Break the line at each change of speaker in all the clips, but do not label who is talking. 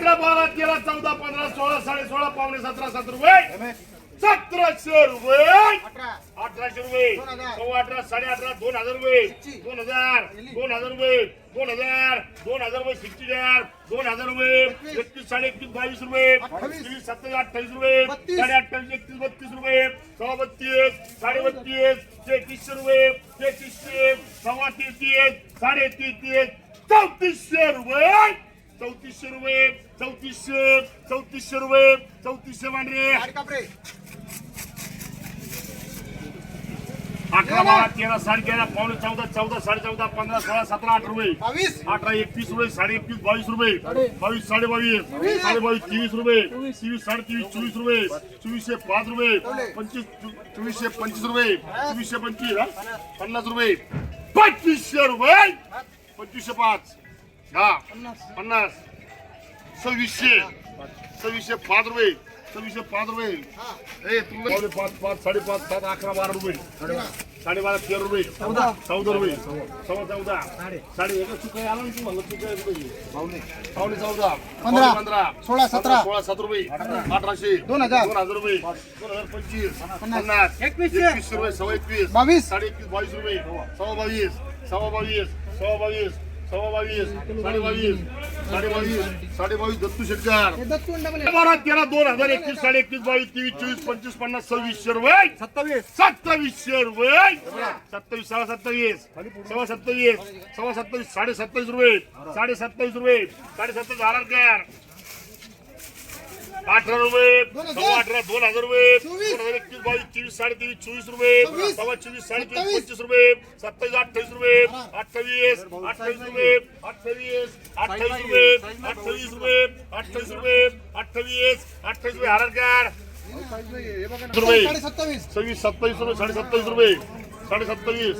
बारा तेरा चौदा पंधरा सोळा साडे सोळा पावणे सतरा सात रुपये. सतराशे रुपये. अठराशे रुपये. सव्वा अठरा साडे अठरा दोन हजार रुपये. दोन हजार. दोन हजार रुपये. दोन हजार. दोन हजार रुपये सिक्स्टी हजार. दोन हजार रुपये. एकतीस साडे एकतीस बावीस रुपये. तेवीस सत्तावीस अठ्ठावीस रुपये. साडे अठ्ठावीस एकतीस बत्तीस रुपये. सव्वा बत्तीस साडे बत्तीस तेहतीसशे रुपये. तेहतीसशे सव्वा तेहतीस साडे तेहतीस चौतीसशे रुपये. चौतीसशे रुपये चौतीसशे चौतीसशे रुपये चौतीसशे मांडरे अकरा बारा तेरा साडे तेरा पावणे चौदा चौदा साडे चौदा पंधरा सोळा सतरा अठरा रुपये. अठरा एकतीस रुपये साडे एकतीस बावीस रुपये. बावीस साडे. बावीस साडे बावीस. तेवीस रुपये. तेवीस साडे तेवीस चोवीस रुपये. चोवीसशे पाच रुपये. पंचवीस चोवीसशे पंचवीस रुपये. चोवीसशे पंचवीस? पन्नास रुपये. पंचवीसशे रुपये. पंचवीसशे पाच. हा. पन्नास. सव्वीसशे. सव्वीसशे पाच रुपये. सव्वीसशे पाच रुपये. ए पावणे पाच पाच साडेपाच सात अकरा बारा रुपये. साडेबारा तेरा रुपये. चौदा. चौदा रुपये. सव्वा चौदा साडे. एक चुका आला ना तू म्हणलं चुका रुपये? पावणे. चौदा.
पंधरा.
पावणे पंधरा.
सोळा, सतरा.
सोळा सात रुपये. अठराशे.
दोन हजार.
दोन हजार रुपये. दोन हजार पंचवीस. पन्नास.
एकवीसशे.
रुपये सव्वा एकवीस.
बावीस.
साडे एकवीस बावीस रुपये. सव्वा बावीस. सव्वा बावीस. सव्वा बावीस. सव्वा बावीस साडे बावीस साडे बावीस साडे बावीस दत्तू शेटकर बारा तेरा दोन हजार एकवीस साडे एकवीस बावीस तेवीस चोवीस पंचवीस पन्नास सव्वीसशे रुपये
सत्तावीस.
सत्तावीसशे रुपये सत्तावीस. सव्वा सत्तावीस. सव्वा सत्तावीस. सव्वा सत्तावीस साडे सत्तावीस रुपये. साडे सत्तावीस रुपये. साडे सत्तावीस कर अठरा रुपये. सव्वा अठरा दोन हजार रुपये. दोन हजार एकवीस बावीस तेवीस साडे तेवीस चोवीस रुपये. सव्वा चोवीस साडे चोवीस
सत्तावीस.
पंचवीस रुपये. सत्तावीस अठ्ठावीस रुपये. अठ्ठावीस अठ्ठावीस रुपये. अठ्ठावीस अठ्ठावीस रुपये. अठ्ठावीस रुपये. अठ्ठावीस रुपये. अठ्ठावीस अठ्ठावीस रुपये. हजार कर रुपये
साडे सत्तावीस
सव्वीस सत्तावीस रुपये. साडे सत्तावीस रुपये. साडे सत्तावीस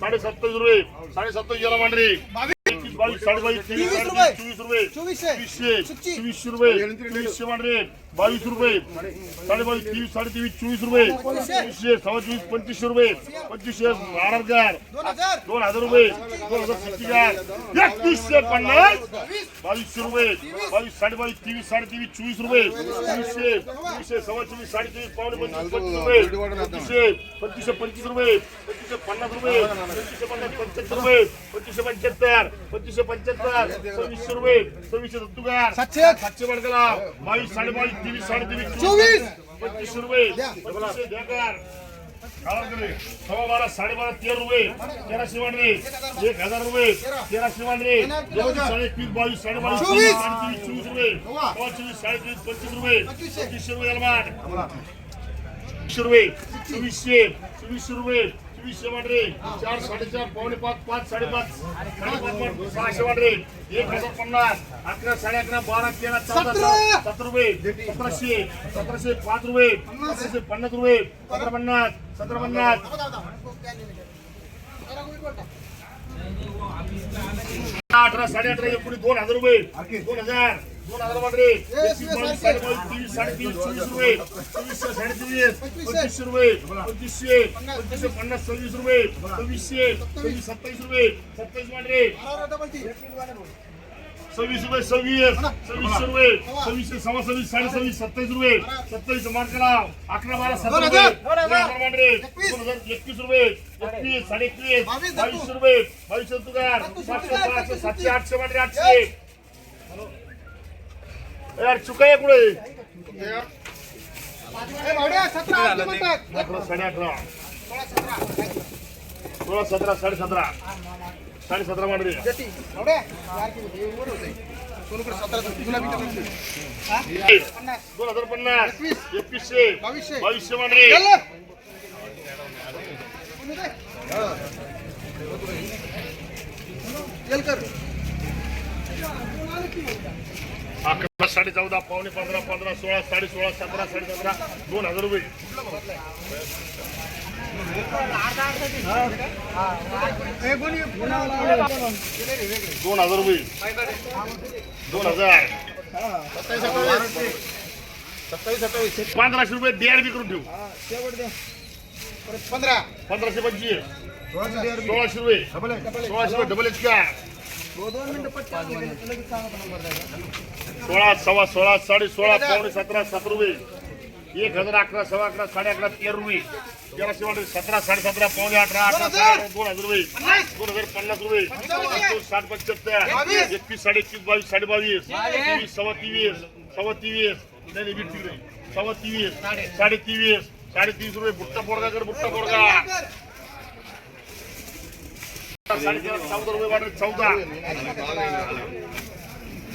साडे सत्तावीस रुपये. साडे सत्तावीस याला मांडरे
बावीस
साडे बावीस तेवीस. चोवीस रुपये
चोवीसशे.
चोवीसशे. चोवीसशे रुपये चोवीसशे मांडरे बावीस रुपये साडे बावीस तेवीस साडे तेवीस चोवीस रुपये. चोवीसशे सव्वा चोवीस पंचवीसशे रुपये. पंचवीसशे हजार
दोन हजार.
दोन हजार रुपये. दोन हजार सिक्स्टी चार एकवीसशे पन्नास.
बावीस
बावीसशे रुपये. बावीस साडे बावीस तेवीस साडे तेवीस चोवीस रुपये. चोवीसशे चोवीसशे सव्वा चोवीस साडे तेवीस पावणे पंचवीस पंचवीस रुपये. पंचवीसशे पंचवीसशे पंचवीस रुपये. पंचवीसशे पन्नास रुपये. पंचवीसशे पन्नास पंच्याहत्तर रुपये. पंचवीसशे पंच्याहत्तर. पंचवीसशे पंच्याहत्तर. सव्वीसशे रुपये. सव्वीसशे सत्तुगार.
सातशे
सातशे बडकला. बावीस साडे बावीस तेवीस साडे तेवीस
चोवीस.
पंचवीसशे रुपये. सव्वा बारा साडेबारा तेरा रुपये. तेराशे वांडरे एक हजार रुपये. तेराशे दोन साडे तीस बावीस साडे बावीस
चोवीस.
रुपये. चोवीस साडे तेवीस पंचवीस रुपये.
पंचवीसशे.
रुपये अलमाट. रुपये. चोवीसशे चोवीसशे रुपये. चार साडेचार पावणे पाच पाच साडेपाच. सहाशे एक हजार पन्नास. अकरा साडे अकरा बारा तेरा चौदा
सतरा.
सतरा रुपये. सतराशे सतराशे पाच रुपये. सतराशे पन्नास रुपये. सतरा पन्नास सतरा पन्नास. अठरा साडे अठरा एकोणीस दोन हजार रुपये. दोन हजार. दोन हजार वाटरे एकवीस बावीस साडे बावीस तेवीस साडे तेवीस चोवीस रुपये. चोवीसशे साडे चोवीस पंचवीसशे रुपये. पंचवीसशे पंचवीसशे पन्नास सव्वीस रुपये. सव्वीसशे सव्वीस सत्तावीस रुपये. सत्तावीस वाटरे सव्वीस रुपये सव्वीस. सव्वीसशे रुपये. सव्वीसशे सव्वा सव्वीस साडे सव्वीस सत्तावीस रुपये. सत्तावीस मार्क करा अकरा बारा
हजार.
एकवीस. रुपये. एकवीस साडे एकवीस बावीसशे रुपये. बावीसशे तुकार पाचशे पाचशे सातशे आठशे मांडरे आठशे. यार चुका आहे कुठे
सतरा
अठरा साडे अठरा. सोळा सतरा. साडे सतरा. साडे सतरा.
पन्नास.
दोन हजार पन्नास.
एकवीस.
एकवीसशे.
बावीसशे.
बावीसशे मांडरे
गेलं. कोणी ते? येलकर.
अकरा साडे चौदा पावणे पंधरा पंधरा सोळा साडे सोळा सतरा साडे सतरा दोन हजार रुपये. दोन हजार रुपये. दोन हजार. पंधराशे रुपये बियाड बी करून ठेवू.
पंधरा
पंधराशे पंचवीस. सोळाशे रुपये. सोळाशे रुपये डबल एच का सोळा सव्वा सोळा साडे सोळा पावणे सतरा सात रुपये. एक हजार अकरा सव्वा अकरा साडे अकरा तेरा रुपये. तेराशे सतरा साडे सतरा पावणे अठरा अठरा साडे दोन हजार रुपये. दोन हजार पन्नास रुपये. साठ पंच्याहत्तर. एकवीस साडे एकवीस बावीस साडे बावीस. तेवीस सव्वा तेवीस सव्वा तेवीस नाही नाही. सव्वा तेवीस साडे तेवीस साडे तीस रुपये. बुट्टा पोरगा कर बुट्टा पोरगा. साडे चौदा रुपये वाटे चौदा.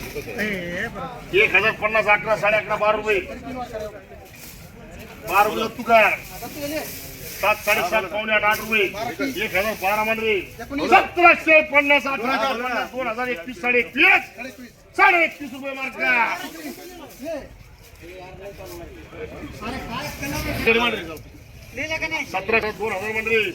एक हजार पन्नास अकरा साडे अकरा बारा रुपये. बारा रुपये तुका सात साडे सात साडेसात पावणे आठ आठ रुपये. एक हजार बारा मध्ये सतराशे पन्नास अठरा हजार पन्नास दोन हजार एकवीस साडे एकवीस साडे एकवीस रुपये मार्ग सतराशे दोन हजार मंडळी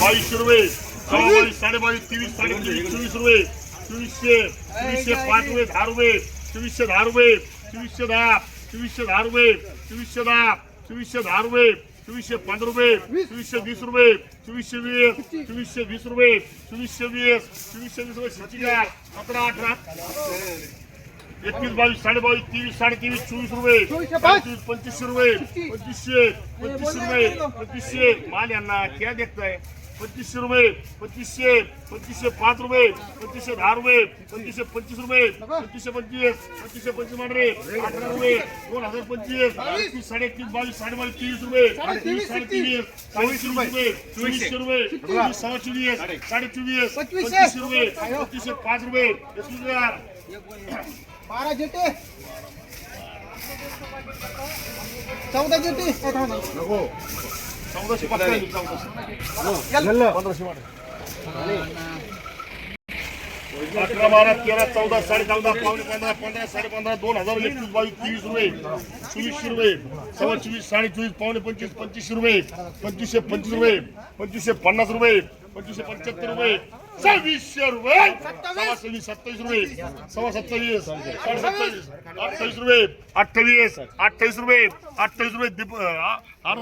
बावीसशे रुपये. सव्वा बावीस साडे बावीस तेवीस साडे तेवीस चोवीस रुपये चोवीसशे चोवीसशे पाच रुपये दहा रुपये चोवीसशे दहा रुपये चोवीसशे दहा चोवीसशे दहा रुपये चोवीसशे दहा चोवीसशे दहा रुपये चोवीसशे पंधरा रुपये चोवीसशे वीस रुपये चोवीसशे वीस चोवीसशे वीस रुपये चोवीसशे वीस चोवीसशे वीस रुपये सचिकार सतरा अठरा? एकवीस बावीस साडे बावीस तेवीस साडे तेवीस चोवीस रुपये. पंचवीस पंचवीसशे रुपये पंचवीसशे पंचवीसशे रुपये पंचवीसशे. माल यांना क्या देखताय? पंचवीसशे रुपये पंचवीसशे पंचवीसशे पाच रुपये पंचवीसशे दहा रुपये पंचवीसशे पंचवीस रुपये पंचवीसशे पंचवीस पंचवीसशे पंचवीस मांडरे अठरा रुपये दोन हजार पंचवीस साडे एकवीस बावीस साडे बावीस तेवीस रुपये तेवीस साडे तेवीस चोवीस रुपये चोवीसशे रुपये चोवीस सव्वा चोवीस साडे. चोवीस
पंचवीसशे.
रुपये पंचवीसशे पाच रुपये एकवीस हजार.
बारा जेटे. चौदा जेटे.
पकडा चौदाशे पंधराशे. अकरा बारा तेरा चौदा साडे चौदा पावणे पंधरा पंधरा साडे पंधरा दोन हजार एकवीस बावीस तेवीस रुपये. चोवीसशे रुपये. सव्वा चोवीस साडे चोवीस पावणे पंचवीस पंचवीसशे रुपये. पंचवीसशे पंचवीस रुपये. पंचवीसशे पन्नास रुपये. पंचवीसशे पंच्याहत्तर रुपये. सव्वीसशे रुपये. सव्वा सव्वीस सत्तावीस रुपये. सव्वा सत्तावीस साडे सत्तावीस अठ्ठावीस रुपये. अठ्ठावीस अठ्ठावीस रुपये. अठ्ठावीस रुपये. दीप आर आर